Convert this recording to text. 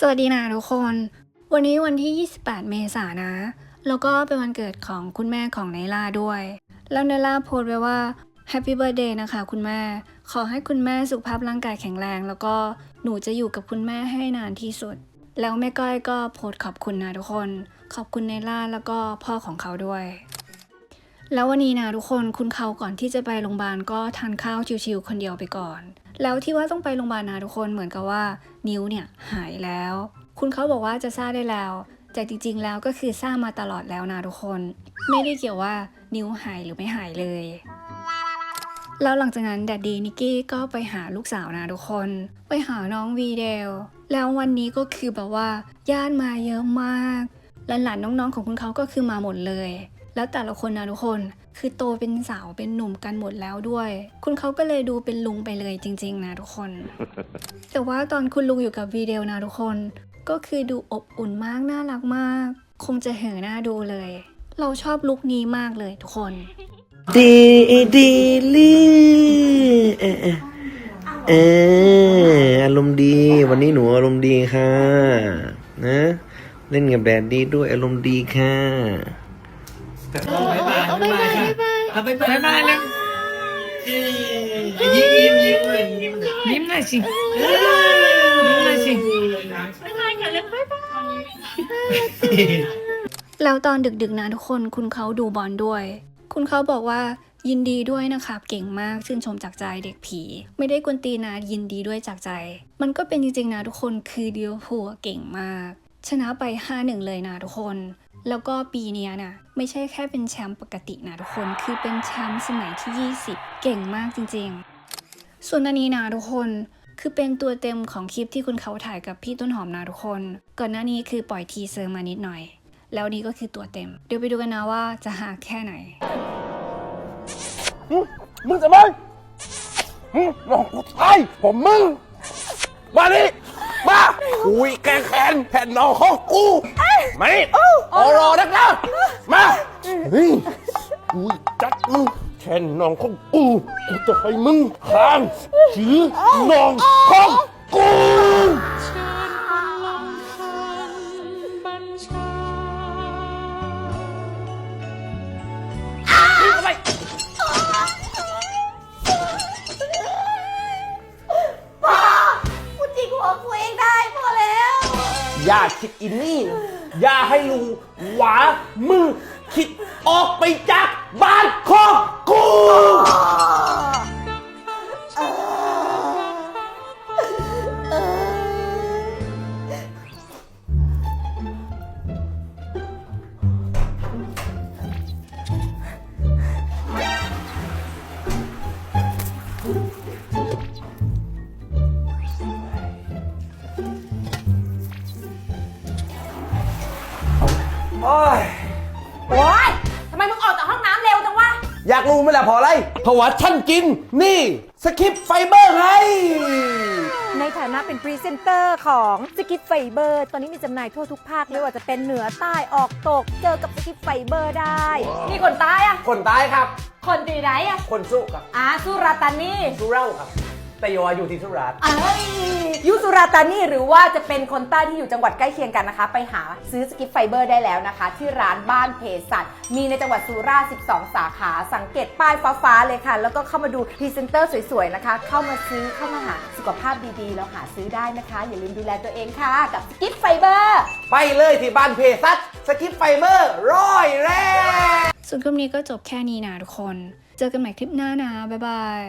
สวัสดีนะทุกคน วันนี้วันที่ 28 เมษายนนะ แล้วก็เป็นวันเกิดของคุณแม่ของไนล่าด้วย แล้วไนล่าโพสต์ไว้ว่า Happy Birthday นะคะคุณแม่ ขอให้คุณแม่สุขภาพร่างกายแข็งแรง แล้วก็หนูจะอยู่กับคุณแม่ให้นานที่สุด แล้วแม่ก้อยก็โพสต์ขอบคุณนะทุกคน ขอบคุณไนล่าแล้วก็พ่อของเขาด้วย แล้ววันนี้นะทุกคนคุณเขาก่อนที่จะไปโรงพยาบาลก็ทานข้าวชิวๆคนเดียวไปก่อน แล้วที่ว่าต้องไปโรงพยาบาลนะทุกคนเหมือนกับว่านิ้วเนี่ยหายแล้ว คุณเขาบอกว่าจะซ่าได้แล้วแต่จริง ๆ แล้วก็คือซ่ามาตลอดแล้วนะทุกคน ไม่ได้เกี่ยวว่านิ้วหายหรือไม่หายเลย แล้วหลังจากนั้นแดดดีนิกกี้ก็ไปหาลูกสาวนะทุกคน ไปหาน้องวีเดลแล้ววันนี้ก็คือแบบว่าญาติมาเยอะมากหลานๆน้องๆของคุณเขาก็คือมาหมดเลย แล้วแต่ละคนนะทุกคน คือโตเป็นสาวเป็นหนุ่มกันหมดแล้วด้วย คุณเขาก็เลยดูเป็นลุงไปเลยจริง ๆ นะทุกคน แต่ว่าตอนคุณลุงอยู่กับวีเดลนะทุกคน ก็คือดูอบอุ่นมากน่ารักมาก คงจะเห่อหน้าดูเลย เราชอบลุคนี้มากเลยทุกคนดีดีลีเออเออเอออารมณ์ดี วันนี้หนูอารมณ์ดีค่ะ นะ เล่นกับแดดดีด้วยอารมณ์ดีค่ะ เอาไปไปเอาไปไปบายบายเลยยิ้มยิ้มยิ้มเลยยิ้มยิ้มหน่อยสิยิ้มหน่อยสิแล้วตอนดึกๆนะทุกคนคุณเขาดูบอลด้วย คุณเขาบอกว่ายินดีด้วยนะครับเก่งมากชื่นชมจากใจเด็กผี ไม่ได้กวนตีนนะยินดีด้วยจากใจ มันก็เป็นจริงๆนะทุกคนคือเดียวพัวเก่งมาก ชนะไป 5-1 เลยนะทุกคน แล้วก็ปีเนี้ยนะไม่ใช่แค่เป็นแชมป์ปกตินะทุกคน คือเป็นแชมป์สมัยที่ 20 เก่งมากจริงๆ ส่วนอันนี้นะทุกคนคือเป็นตัวเต็มของคลิปที่คุณเขาถ่ายกับพี่ต้นหอมนะทุกคน ก่อนหน้านี้คือปล่อยทีเซอร์มานิดหน่อย แล้วนี่ก็คือตัวเต็ม เดี๋ยวไปดูกันนะว่าจะหาแค่ไหนมึงจะไหมมึงลองกูตายผมมึง มาดิมาอุ้ยแกแค้นแผ่นนองของกูมาดิโอรอนักนะมาเฮ้ยอุ้ยจัดมึงแผ่นนองของกูกูจะให้มึงทางถือนองของกูกูจิกหัวกูเองได้พอแล้ว อย่าคิดอินนี่นะ อย่าให้รู้หวามือคิดออกไปจากบ้าน โอ้ยโอ๊ยทำไมมึงออกจากห้องน้ำเร็วจังวะ อยากรู้ไหมล่ะเพออะไรเพราะว่าฉันกิน นี่สคริปต์ไฟเบอร์ไง ในฐานะเป็นพรีเซนเตอร์ของสกิปไฟเบอร์ตอนนี้มีจำหน่ายทั่วทุกภาคไม่ว่าจะเป็นเหนือใต้ออกตกเจอกับสกิปไฟเบอร์ได้ นี่คนใต้อะคนตายครับ คนดีไรอะคนสู้ครับ อาสุราตานี สุเหร่าครับ แต่โยอยู่ที่สุราษฎร์เอ้ยยุสุราตานีหรือว่าจะเป็นคนใต้ที่อยู่จังหวัดใกล้เคียงกันนะคะ ไปหาซื้อสกิปไฟเบอร์ได้แล้วนะคะ ที่ร้านบ้านเพสัตมีในจังหวัดสุราษฎร์12 สาขาสังเกตป้ายฟ้าๆเลยค่ะ แล้วก็เข้ามาดูพรีเซนเตอร์สวยๆนะคะ เข้ามาซื้อเข้ามาหาสุขภาพดีๆ แล้วหาซื้อได้นะคะ อย่าลืมดูแลตัวเองค่ะ กับสกิปไฟเบอร์ ไปเลยที่บ้านเพสัตสคริปต์ไฟเบอร์ร้อยแรกส่วนคลิปนี้ก็จบแค่นี้นะทุกคน เจอกันใหม่คลิปหน้านะ บ๊ายบาย